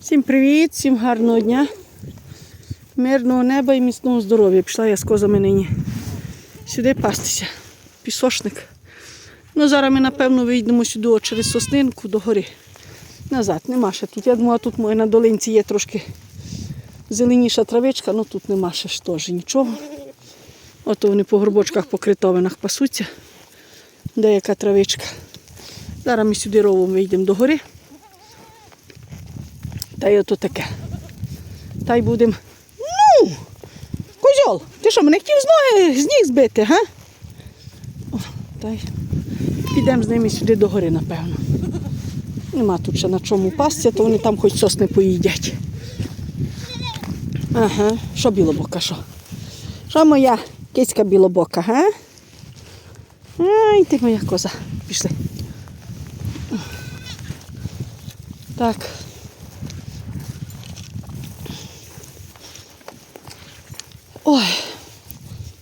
Всім привіт, всім гарного дня, мирного неба і міцного здоров'я. Пішла я з козами нині. Сюди пастися. Пісошник. Ну, зараз ми, напевно, вийдемо сюди через соснинку до гори. Назад, нема ще тут. Я думала, тут на долинці є трошки зеленіша травичка, але тут нема ще ж теж нічого. Ото вони по горбочках, по критовинах пасуться. Деяка травичка. Зараз ми сюди ровом вийдемо до гори. Та й ото таке. Та й будемо. Ну, козьол, ти що, мене хотів з ноги з ніг збити, га? О, та й підемо з ними сюди до гори, напевно. Нема тут ще на чому пастися, то вони там хоч сосни поїдять. Ага, що білобока, що? Що моя кицька білобока, га? Ай, ти моя коза. Пішли. Так. Ой,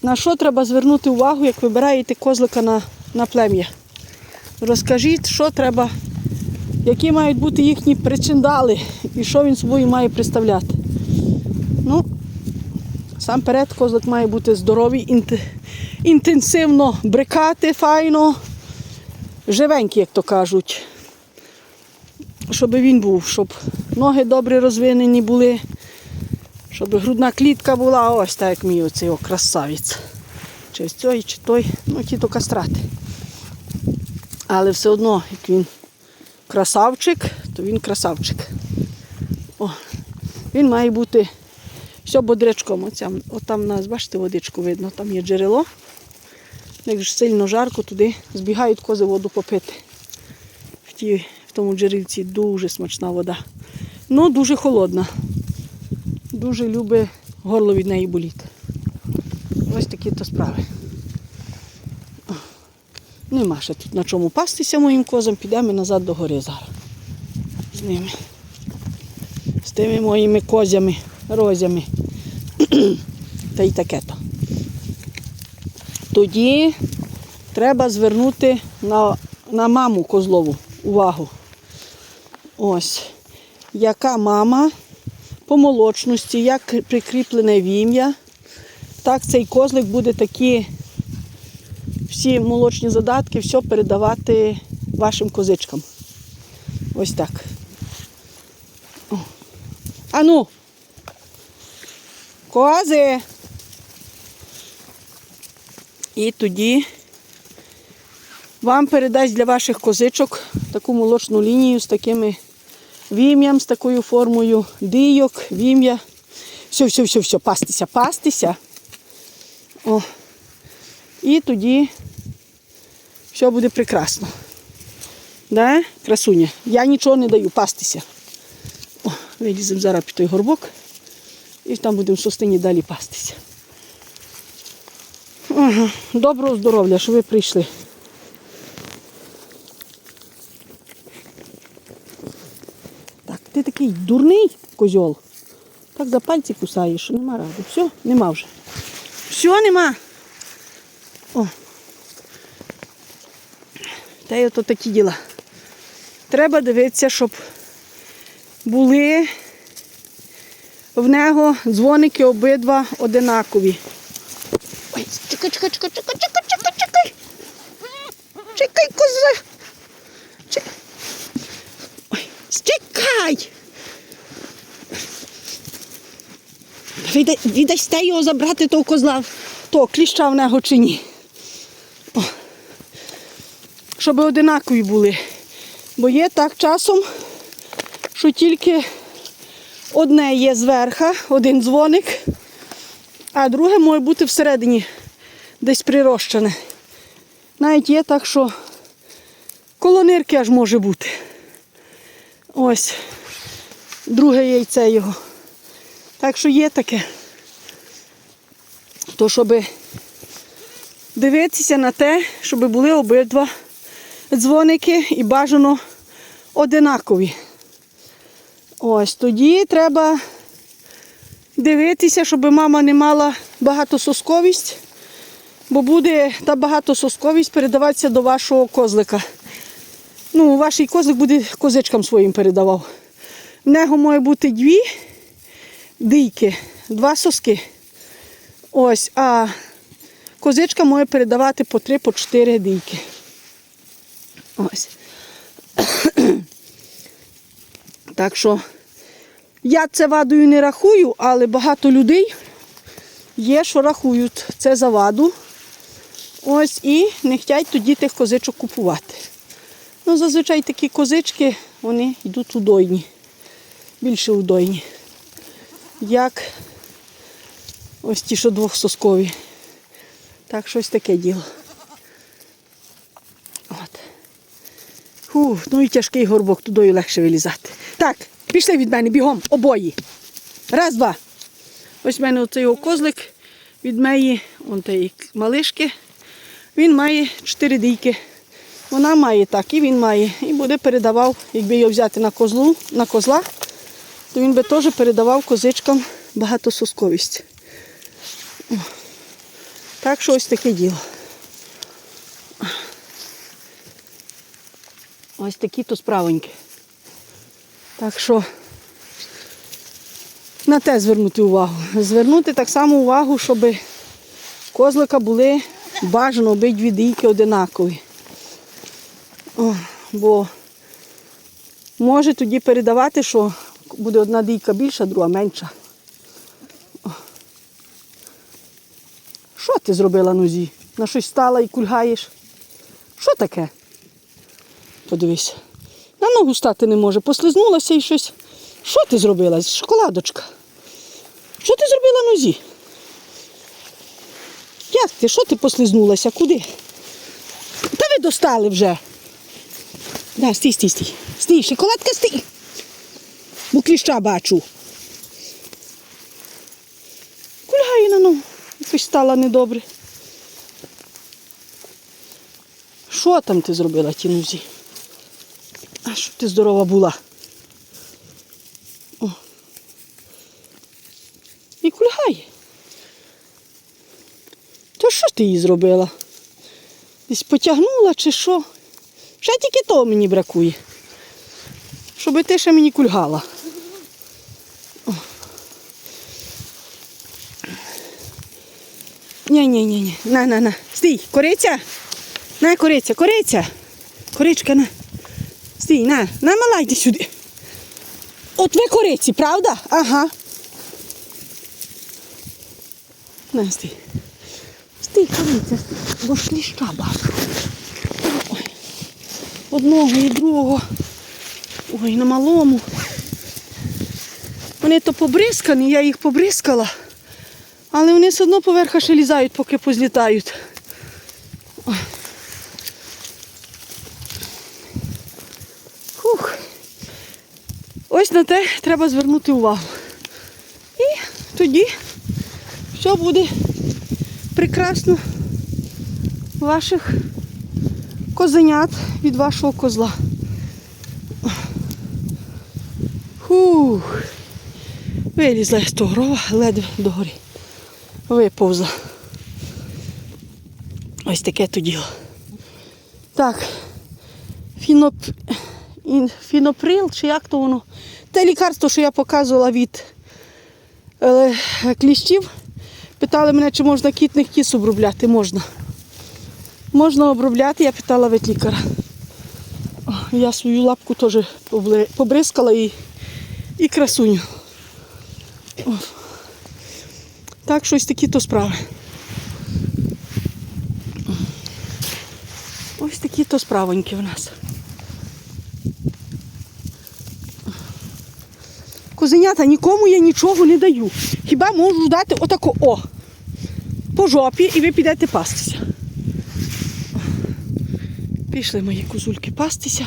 на що треба звернути увагу, як вибираєте козлика на, на плем'я? Розкажіть, що треба, які мають бути їхні причиндали і що він собою має представляти. Ну, сам перед козлик має бути здоровий, інтенсивно брикати, файно, живенький, як то кажуть. Щоб він був, щоб ноги добре розвинені були, щоб грудна клітка була ось так, як мій оцей о, красавець. Чи з цього, чи той, ну ті то кастрати. Але все одно, як він красавчик, то він красавчик. О, він має бути все бодрячком. Оця, отам у нас, бачите, водичку видно, там є джерело. Як ж сильно жарко, туди збігають кози воду попити. В, тій, в тому джерельці дуже смачна вода. Ну, дуже холодна. Дуже любить горло від неї боліти. Ось такі то справи. Нема ще тут на чому пастися моїм козам, підемо назад до гори зараз. З ними. З тими моїми козями, розями. Та й таке то. Тоді треба звернути на, на маму козлову увагу. Ось. Яка мама по молочності, як прикріплене вім'я, так цей козлик буде такі всі молочні задатки, все передавати вашим козичкам. Ось так. Ану. Кози. І тоді вам передасть для ваших козичок таку молочну лінію з такими вім'ям, з такою формою дийок, вім'я. Все, все, все, все, пастися, пастися. О. І тоді все буде прекрасно. Да? Красуня. Я нічого не даю, пастися. О, виліземо зараз під той горбок і там будемо в состині далі пастися. Ага. Доброго здоров'я, що ви прийшли. Так, ти такий дурний козьол. Так за пальці кусаєш, що нема ради. Все, нема вже. Все, нема. О. Та й ото такі діла. Треба дивитися, щоб були в нього дзвоники обидва одинакові. Ой, чекай, чекай, чекай, чекай, чекай, чекай, чекай. Чекай, коза. Чекай. Ой, стікай. Віддай, віддасте його забрати того козла, того кліща в нього чи ні. О. Щоб одинакові були. Бо є так часом, що тільки одне є зверха, один дзвоник, а друге може бути всередині десь прирощене. Навіть є так, що коло нирки аж може бути. Ось друге яйце його. Так що є таке. То щоб дивитися на те, щоб були обидва дзвоники і бажано одинакові. Ось тоді треба дивитися, щоб мама не мала багатососковість, бо буде та багатососковість передаватися до вашого козлика. Ну, ваш козлик буде козичкам своїм передавав. В нього має бути дві дийки, два соски. Ось, а козичка може передавати по три, по чотири дійки. Ось. Так що я це вадою не рахую, але багато людей є, що рахують це за ваду. Ось і не хочуть тоді тих козичок купувати. Ну, зазвичай такі козички, вони йдуть у дойні. Більше у дойні. Як ось ті, що двохсоскові. Так, щось таке діло. От. Фу, ну і тяжкий горбок, туди легше вилізати. Так, пішли від мене бігом, обої. Раз, два. Ось в мене оцей козлик від моєї он тієї малишки. Він має чотири дійки. Вона має так, і він має. І буде передавав, якби його взяти на козлу, на козла, то він би теж передавав козичкам багатососковість. О. Так що ось таке діло. Ось такі то справоньки. Так що на те звернути увагу. Звернути так само увагу, щоб козлика були бажано обидві дійки одинакові. О, бо може тоді передавати, що буде одна дійка більша, друга менша. Що ти зробила нозі? На щось стала і кульгаєш? Що таке? Подивись. На ногу стати не може. Послизнулася і щось. Що ти зробила? Шоколадочка. Що ти зробила нозі? Як ти? Що ти послизнулася? Куди? Та ви достали вже. Да, стій, стій, стій. Стій, шоколадка, стій. Бо кліща бачу. Кульгає на ногу. Якось стала недобре. Що там ти зробила ті нозі? А щоб ти здорова була. О. І кульгає. То що ти їй зробила? Десь потягнула чи що? Ще тільки того мені бракує. Щоб ти ще мені кульгала. Ні-ні-ні. На, на, на. Стій, кориця. На, кориця, кориця. Коричка, на. Стій, на, на, мала, йди сюди. От ви кориці, правда? Ага. На, стій. Стій, кориця. Бо ж ліща бачу. Ой. Одного і другого. Ой, на малому. Вони то побризкані, я їх побризкала. Але вони все одно поверха ще лізають, поки позлітають. Фух. Ось на те треба звернути увагу. І тоді все буде прекрасно ваших козенят від вашого козла. Фух. Вилізла з того рова, ледве догори. Виповзла. Ось таке то діло. Так. Фіноп... ін- Фіноприл, чи як то воно? Те лікарство, що я показувала від е, кліщів. Питали мене, чи можна кітних кіс обробляти. Можна. Можна обробляти, я питала ветлікаря. О, Я свою лапку теж побризкала і, і красуню. О. Так, щось такі то справи. Ось такі то справоньки в нас. Козенята нікому я нічого не даю. Хіба можу дати отако о. По жопі і ви підете пастися. Пішли мої козульки пастися.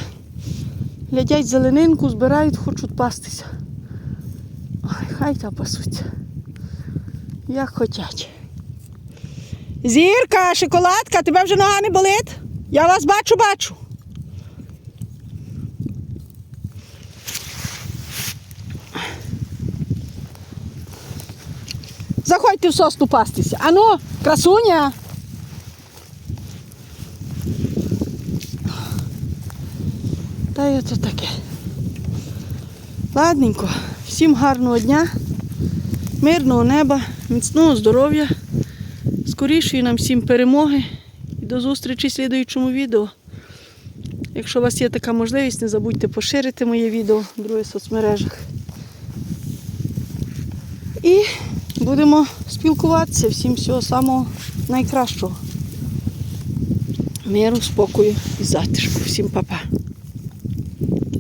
Глядять зеленинку, збирають, хочуть пастися. Ой, хай та пасуться. Як хотять. Зірка, шоколадка, тебе вже нога не болить? Я вас бачу, бачу. Заходьте в сосну пастися. Ану, красуня. Та й ото таке. Ладненько. Всім гарного дня, мирного неба, міцного здоров'я, скорішої нам всім перемоги і до зустрічі в слідуючому відео. Якщо у вас є така можливість, не забудьте поширити моє відео в других соцмережах. І будемо спілкуватися. Всім всього самого найкращого. Миру, спокою і затишку. Всім па-па.